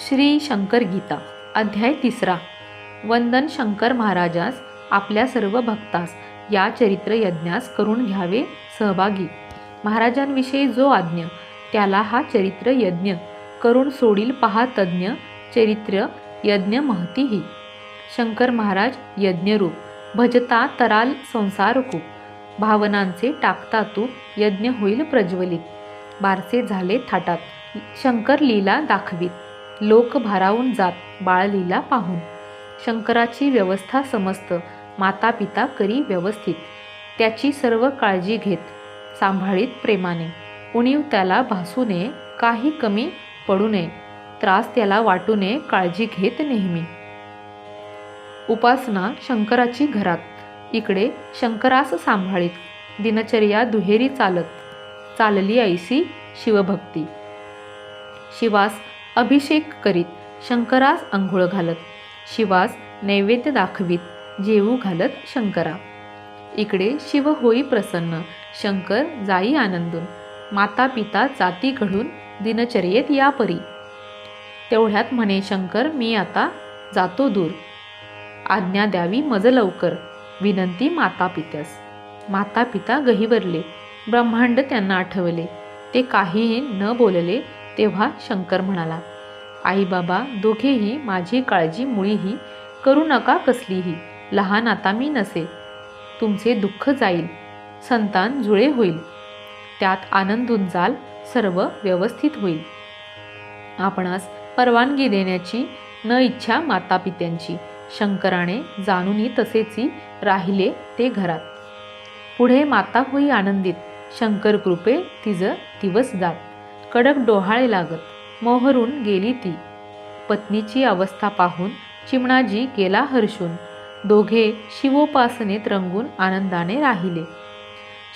श्री शंकर गीता अध्याय तिसरा. वंदन शंकर महाराजास आपल्या सर्व भक्तास या चरित्र यज्ञास करून घ्यावे सहभागी. महाराजांविषयी जो आज्ञ त्याला हा चरित्र यज्ञ करून सोडील पहा तज्ञ चरित्र यज्ञ महतीही. शंकर महाराज यज्ञरूप भजता तराल संसारकूप भावनांचे टाकता तू यज्ञ होईल प्रज्वलित. बारसे झाले थाटात शंकर लीला दाखवीत. लोक भारावून जात बाळलीला पाहून. शंकराची व्यवस्था समस्त माता पिता करी व्यवस्थित. त्याची सर्व काळजी घेत सांभाळीत प्रेमाने. उणीव त्याला भासू नये काही कमी पडू नये. त्रास त्याला वाटू नये काळजी घेत नेहमी. उपासना शंकराची घरात. इकडे शंकरास सांभाळीत. दिनचर्या दुहेरी चालत. चालली ऐसी शिवभक्ती. शिवास अभिषेक करीत शंकरास अंघोळ घालत. शिवास नैवेद्य दाखवीत जेवू घालत शंकरा. इकडे शिव होई प्रसन्न शंकर जाई आनंदून माता पिता जाती घडून दिनचर्येत या परी तेवढ्यात म्हणे शंकर मी आता जातो दूर. आज्ञा द्यावी मज लवकर. विनंती माता पित्यास माता पिता गहिवरले. ब्रह्मांड त्यांना आठवले. ते काहीही न बोलले तेव्हा शंकर म्हणाला आई बाबा दोघेही माझी काळजी मुळीही करू नका कसलीही लहान आता मी नसे तुमचे दुःख जाईल संतान जुळे होईल त्यात आनंदून जाल सर्व व्यवस्थित होईल. आपणास परवानगी देण्याची न इच्छा मातापित्यांची शंकराने जाणूनही तसेची राहिले ते घरात. पुढे माता होई आनंदित शंकर कृपे तिज दिवस जात. कडक डोहाळे लागत मोहरून गेली ती. पत्नीची अवस्था पाहून चिमणाजी गेला हर्षून. दोघे शिवोपासनेत रंगून आनंदाने राहिले.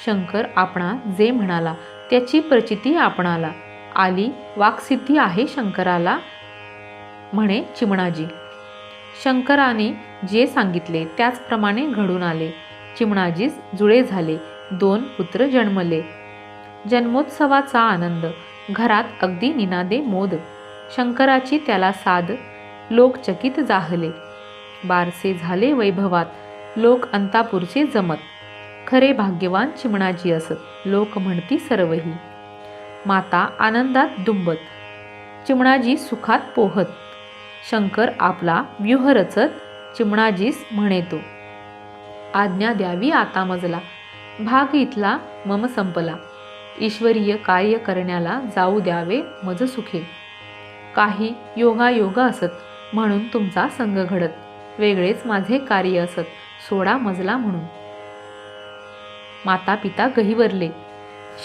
शंकर आपणा जे म्हणाला त्याची प्रचिती आपणाला. आली वाक्सिद्धी आहे शंकराला? म्हणे चिमणाजी. शंकराने जे सांगितले त्याचप्रमाणे घडून आले. चिमणाजीस जुळे झाले. दोन पुत्र जन्मले. जन्मोत्सवाचा आनंद. घरात अगदी निनादे मोद. शंकराची त्याला साद. लोक चकित जाहले. बारसे झाले वैभवात. लोक अंतापूरचे जमत. खरे भाग्यवान चिमणाजी असत लोक म्हणती सर्वही. माता आनंदात दुंबत. चिमणाजी सुखात पोहत. शंकर आपला व्यूह रचत. चिमणाजीस म्हणेतो. आज्ञा द्यावी आता मजला. भाग इथला मम संपला. ईश्वरीय कार्य करण्याला जाऊ द्यावे मज सुखे. काही योगायोग असत म्हणून तुमचा संघ घडत. वेगळेच माझे कार्य असत सोडा मजला म्हणून. माता पिता गहिवरले.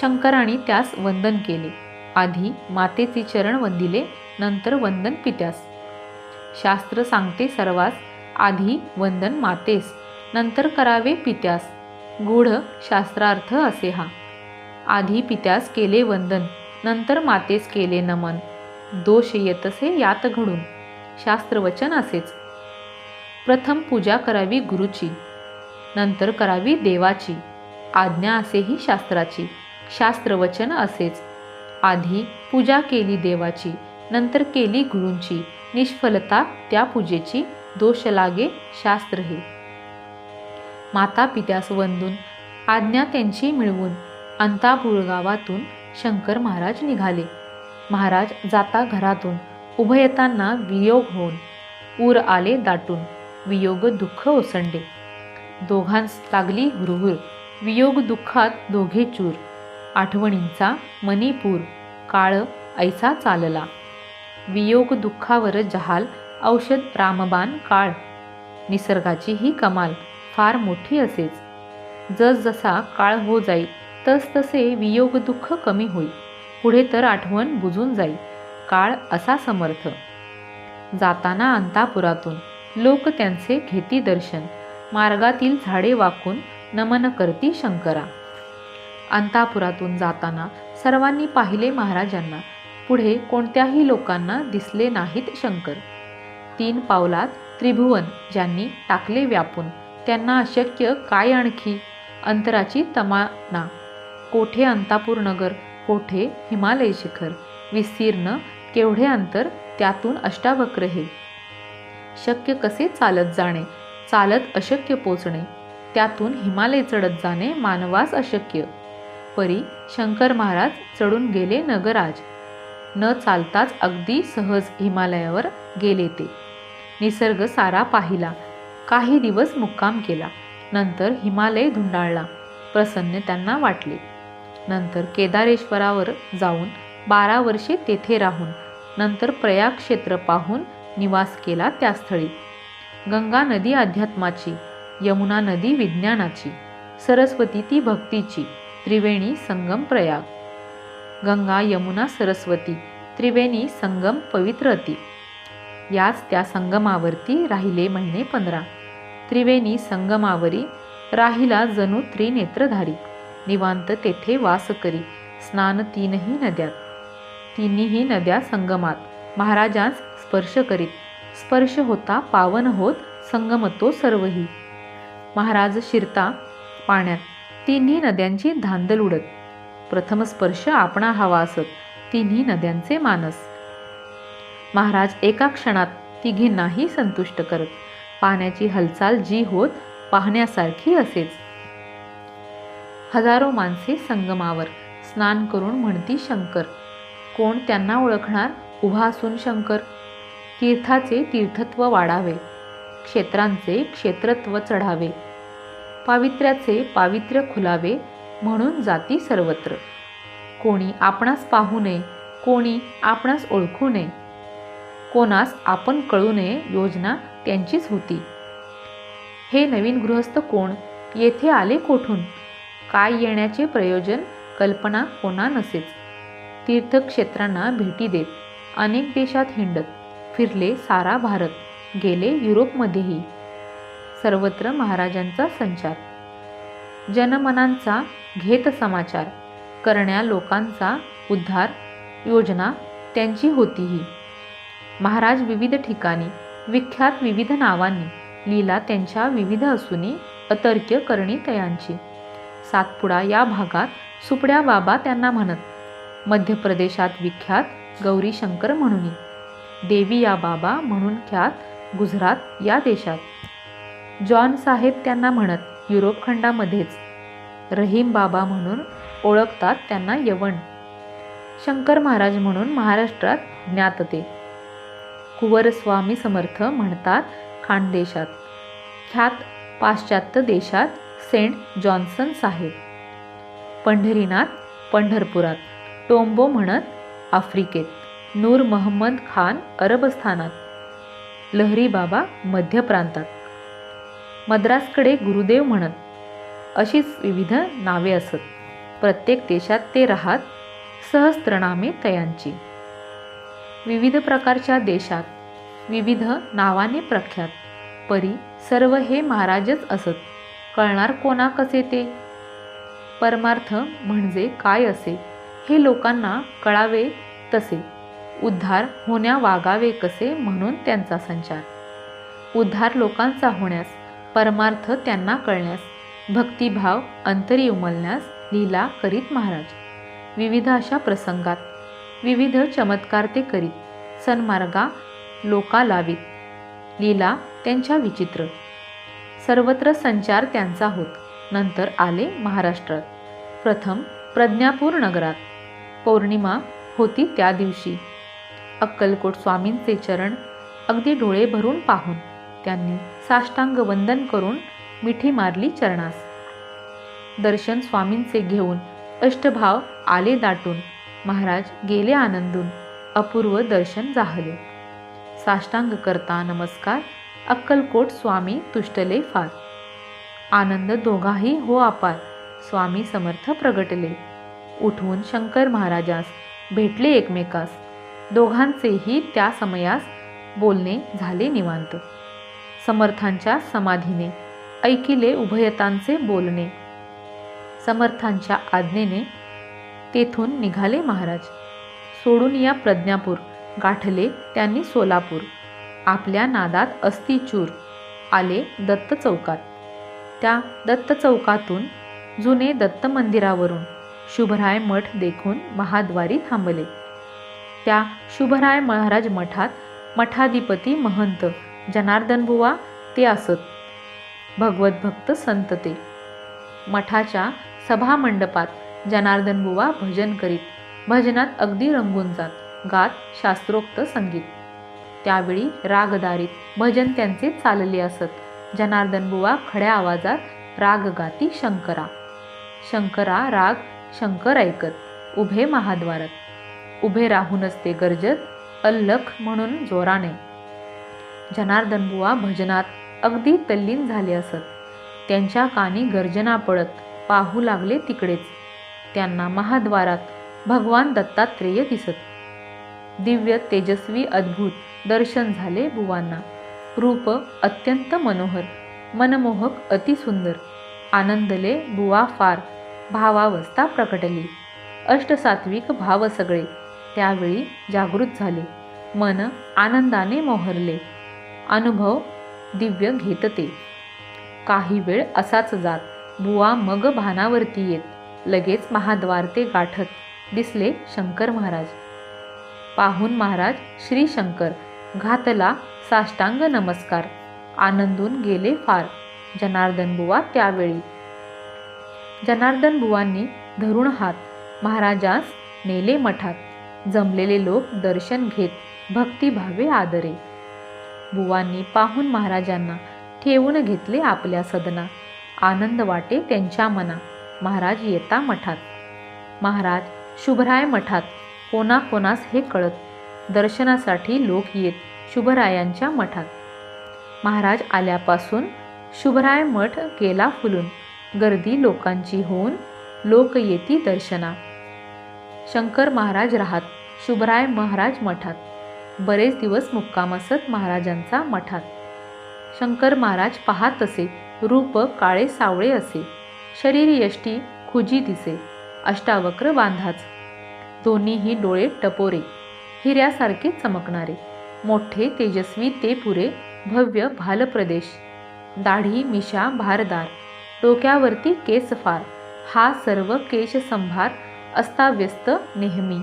शंकराने त्यास वंदन केले. आधी मातेचे चरण वंदिले नंतर वंदन पित्यास. शास्त्र सांगते सर्वास आधी वंदन मातेस नंतर करावे पित्यास. गूढ शास्त्रार्थ असे हा. आधी पित्यास केले वंदन नंतर मातेस केले नमन. दोष येतसे यात घडून. शास्त्रवचन असेच. प्रथम पूजा करावी गुरुची नंतर करावी देवाची. आज्ञा असेही शास्त्राची. शास्त्रवचन असेच. आधी पूजा केली देवाची नंतर केली गुरूंची. निष्फलता त्या पूजेची दोष लागे शास्त्र हे. माता पित्यास वंदून आज्ञा त्यांची मिळवून अंतापूर गावातून शंकर महाराज निघाले. महाराज जाता घरातून उभयतांना वियोग होऊन ऊर आले दाटून वियोग दुःख ओसंडे. दोघांस लागली हुरहुर वियोग दुःखात दोघे चूर. आठवणींचा मणिपूर काळ ऐसा चालला. वियोग दुःखावर जहाल औषध रामबाण काळ. निसर्गाची ही कमाल फार मोठी असेच. जसजसा काळ हो जाईल तसतसे वियोग दुःख कमी होईल पुढे तर आठवण बुजून जाईल काळ असा समर्थ. जाताना अंतापुरातून लोक त्यांचे घेती दर्शन. मार्गातील झाडे वाकून नमन करती शंकरा. अंतापुरातून जाताना सर्वांनी पाहिले महाराजांना. पुढे कोणत्याही लोकांना दिसले नाहीत शंकर. तीन पावलात त्रिभुवन ज्यांनी टाकले व्यापून. त्यांना अशक्य काय आणखी? अंतराची तमाना. कोठे अंतापूर नगर कोठे हिमालय शिखर विस्तीर्ण केवढे अंतर त्यातून अष्टावक्र हे. शक्य कसे चालत जाणे चालत अशक्य पोचणे त्यातून हिमालय चढत जाणे मानवास अशक्य. परी शंकर महाराज चढून गेले नगराज. न चालताच अगदी सहज हिमालयावर गेले ते. निसर्ग सारा पाहिला. काही दिवस मुक्काम केला. नंतर हिमालय धुंडाळला. प्रसन्न त्यांना वाटले. नंतर केदारेश्वरावर जाऊन बारा वर्षे तेथे राहून नंतर प्रयाग क्षेत्र पाहून निवास केला त्या स्थळी. गंगा नदी अध्यात्माची यमुना नदी विज्ञानाची सरस्वती ती भक्तीची त्रिवेणी संगम प्रयाग. गंगा यमुना सरस्वती त्रिवेणी संगम पवित्र ती याच त्या संगमावरती राहिले महिने पंधरा. त्रिवेणी संगमावरी राहिला जणू त्रिनेत्रधारी. निवांत तेथे वास करी. स्नान तीनही नद्यात तिन्ही नद्या संगमात. महाराजांस स्पर्श करीत. स्पर्श होता पावन होत संगमतो सर्वही. महाराज शिरता पाण्यात. तिन्ही नद्यांची धांदल उडत. प्रथम स्पर्श आपणा हवा असत तिन्ही नद्यांचे मानस. महाराज एका क्षणात तिघींनाही संतुष्ट करत. पाण्याची हालचाल जी होत पाहण्यासारखी असेच. हजारो माणसे संगमावर स्नान करून म्हणती शंकर. कोण त्यांना ओळखणार? उभा असून शंकर. तीर्थाचे तीर्थत्व वाढावे. क्षेत्रांचे क्षेत्रत्व चढावे. पावित्र्याचे पावित्र्य खुलावे म्हणून जाती सर्वत्र. कोणी आपणास पाहू नये कोणी आपणास ओळखू नये. कोणास आपण कळू नये योजना त्यांचीच होती. हे नवीन गृहस्थ कोण? येथे आले कोठून? काय येण्याचे प्रयोजन कल्पना कोणा नसेच. तीर्थक्षेत्रांना भेटी देत अनेक देशात हिंडत फिरले सारा भारत गेले युरोपमध्येही. सर्वत्र महाराजांचा संचार. जनमनांचा घेत समाचार. करण्या लोकांचा उद्धार योजना त्यांची होतीही. महाराज विविध ठिकाणी विख्यात विविध नावांनी लीला त्यांच्या विविध असूनी अतर्क्य करणी तयांची. सातपुडा या भागात सुपड्या बाबा त्यांना म्हणत मध्य प्रदेशात विख्यात गौरी शंकर म्हणून देवी या बाबा म्हणून ख्यात गुजरात या देशात. जॉन साहेब त्यांना म्हणत युरोप खंडामध्येच. रहीम बाबा म्हणून ओळखतात त्यांना यवण. शंकर महाराज म्हणून महाराष्ट्रात ज्ञातते. कुवरस्वामी समर्थ म्हणतात खानदेशात. ख्यात पाश्चात्य देशात सेंट जॉन्सन साहेब. पंढरीनाथ पंढरपुरात टोंबो म्हणत आफ्रिकेत नूर महम्मद खान अरबस्थानात लहरी बाबा मध्य प्रांतात. मद्रासकडे गुरुदेव म्हणत अशीच विविध नावे असत. प्रत्येक देशात ते राहत सहस्त्रनामे तयांची. विविध प्रकारच्या देशात विविध नावाने प्रख्यात परी सर्व हे महाराजच असत. कळणार कोणा कसे ते? परमार्थ म्हणजे काय असे? हे लोकांना कळावे तसे. उद्धार होण्या वागावे कसे म्हणून त्यांचा संचार. उद्धार लोकांचा होण्यास परमार्थ त्यांना कळण्यास भक्तिभाव अंतरी उमलण्यास लीला करीत महाराज. विविध अशा प्रसंगात विविध चमत्कार ते करीत सन्मार्गा लोका लावीत. लीला त्यांच्या विचित्र सर्वत्र संचार त्यांचा होत. नंतर आले महाराष्ट्रात प्रथम प्रज्ञापूर नगरात. पौर्णिमा होती त्या दिवशी. अक्कलकोट स्वामींचे चरण अगदी डोळे भरून पाहून त्यांनी साष्टांग वंदन करून मिठी मारली चरणास. दर्शन स्वामींचे घेऊन अष्टभाव आले दाटून. महाराज गेले आनंदून. अपूर्व दर्शन जाहले. साष्टांग करता नमस्कार. अक्कलकोट स्वामी तुष्टले फार. आनंद दोघाही हो अपार. स्वामी समर्थ प्रगटले. उठवून शंकर महाराजास भेटले एकमेकास. दोघांचेही त्या समयास बोलणे झाले निवांत. समर्थांच्या समाधीने ऐकिले उभयतांचे बोलणे. समर्थांच्या आज्ञेने तेथून निघाले महाराज. सोडून या प्रज्ञापूर गाठले त्यांनी सोलापूर. आपल्या नादात अस्थिचूर आले दत्त चौकात. त्या दत्त चौकातून जुने दत्त मंदिरावरून शुभराय मठ देखून महाद्वारी थांबले. त्या शुभराय महाराज मठात मठाधिपती महंत जनार्दन बुवा ते असत. भगवत भक्त संत ते. मठाच्या सभामंडपात जनार्दन बुवा भजन करीत भजनात अगदी रंगून जात गात शास्त्रोक्त संगीत. त्यावेळी रागदारीत भजन त्यांचे चालले असत. जनार्दन बुवा खड्या आवाजात राग गाती शंकरा. शंकरा राग शंकर ऐकत उभे महाद्वारात. उभे राहूनच ते गरजत अल्लख म्हणून जोराने. जनार्दन बुवा भजनात अगदी तल्लीन झाले असत. त्यांच्या कानी गर्जना पडत पाहू लागले तिकडेच. त्यांना महाद्वारात भगवान दत्तात्रेय दिसत. दिव्य तेजस्वी अद्भुत दर्शन झाले बुवांना. रूप अत्यंत मनोहर मनमोहक अतिसुंदर आनंदले बुवा फार भावावस्था प्रकटली. अष्टसात्विक भाव सगळे त्यावेळी जागृत झाले. मन आनंदाने मोहरले. अनुभव दिव्य घेतते. काही वेळ असाच जात बुवा मग भानावरती येत. लगेच महाद्वार ते गाठत दिसले शंकर महाराज. पाहून महाराज श्री शंकर घातला साष्टांग नमस्कार. आनंदून गेले फार. जनार्दन बुवा त्यावेळी. जनार्दन बुवांनी धरून हात. महाराजास नेले मठात. जमलेले लोक दर्शन घेत भक्तिभावे आदरे. बुवांनी पाहून महाराजांना ठेवून घेतले आपल्या सदना. आनंद वाटे त्यांच्या मना. महाराज येता मठात. महाराज शुभराय मठात. कोणाकोणास हे कळत दर्शनासाठी लोक येत शुभरायांच्या मठात. महाराज आल्यापासून शुभराय मठ गेला फुलून. गर्दी लोकांची होऊन लोक येती दर्शना. शंकर महाराज राहत शुभराय महाराज मठात. बरेच दिवस मुक्काम असत महाराजांचा मठात. शंकर महाराज पाहत असे रूप काळे सावळे असे. शरीर यष्टी खुजी दिसे. अष्टावक्र बांधाच. दोन्हीही डोळे टपोरे. हिऱ्यासारखे चमकणारे. मोठे तेजस्वी ते पुरे भव्य भालप्रदेश. दाढी मिशा भारदार. डोक्यावरती केसफार. हा सर्व केशसंभार अस्ताव्यस्त नेहमी.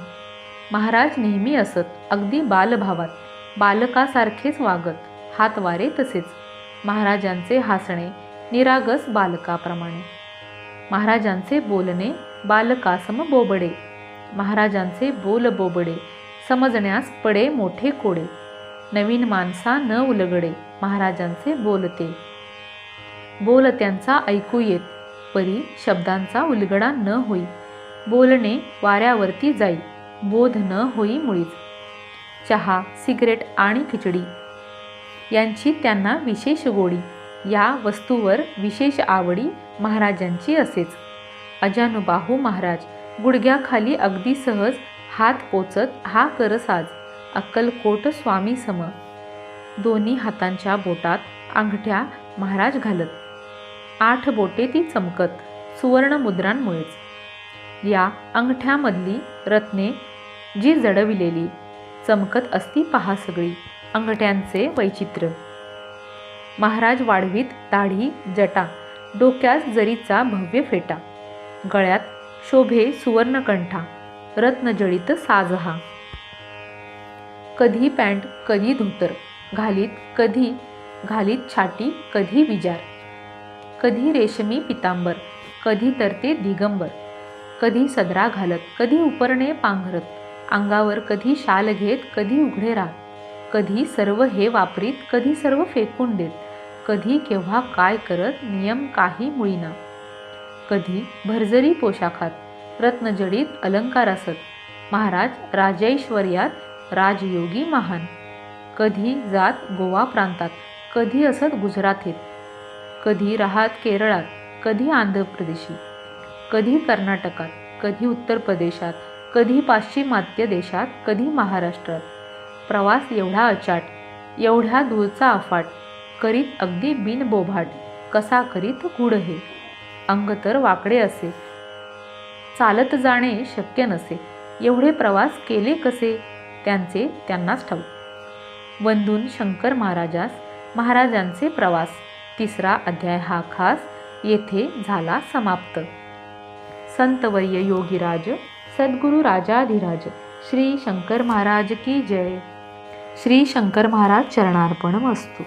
महाराज नेहमी असत अगदी बालभावात. बालकासारखेच वागत हातवारे तसेच. महाराजांचे हसणे निरागस बालकाप्रमाणे. महाराजांचे बोलणे बालकासम बोबडे. महाराजांचे बोल बोबडे समजण्यास पडे मोठे कोडे. नवीन माणसा न उलगडे महाराजांचे बोलते. बोल त्यांचा ऐकू येत परी शब्दांचा उलगडा न होई. बोलणे वाऱ्यावरती जाई बोध न होई मुळीच. चहा सिगरेट आणि खिचडी यांची त्यांना विशेष गोडी. या वस्तूवर विशेष आवडी महाराजांची असेच. अजानुबाहू महाराज गुडघ्याखाली अगदी सहज हात पोचत हा करसाज अक्कलकोट स्वामी सम. दोन्ही हातांच्या बोटात अंगठ्या महाराज घालत. आठ बोटे ती चमकत सुवर्ण मुद्रांमुळेच. या अंगठ्यामधली रत्ने जी जडविलेली चमकत असती पहा सगळी अंगठ्यांचे वैचित्र्य. महाराज वाढवीत दाढी जटा डोक्यास जरीचा भव्य फेटा. गळ्यात शोभे सुवर्णकंठा. रत्नजडित साज हा कधी पॅन्ट कधी धोतर घालीत कधी घालीत छाटी कधी विजार. कधी रेशमी पितांबर कधी तर ते दिगंबर. कधी सदरा घालत कधी उपरणे पांघरत. अंगावर कधी शाल घेत कधी उघडे राहत. कधी सर्व हे वापरीत कधी सर्व फेकून देत. कधी केव्हा काय करत नियम काही मुळीना. कधी भरजरी पोशाखात रत्नजडीत अलंकार असत महाराज राजैश्वर्यात राजयोगी महान. कधी जात गोवा प्रांतात कधी असत गुजरातीत. कधी राहत केरळात कधी आंध्र प्रदेशी कधी कर्नाटकात कधी उत्तर प्रदेशात कधी पाश्चिमात्य देशात कधी महाराष्ट्रात. प्रवास एवढा अचाट एवढ्या दूरचा अफाट करीत अगदी बिनबोभाट कसा करीत गुढ हे? अंग तर वाकडे असे चालत जाणे शक्य नसे. एवढे प्रवास केले कसे? त्यांचे त्यांनाच ठाऊक. वंदून शंकर महाराजास महाराजांचे प्रवास. तिसरा अध्याय हा खास येथे झाला समाप्त. संतवर्य योगीराज सद्गुरु राजाधिराज श्री शंकर महाराज की जय. श्री शंकर महाराज चरणार्पण वस्तू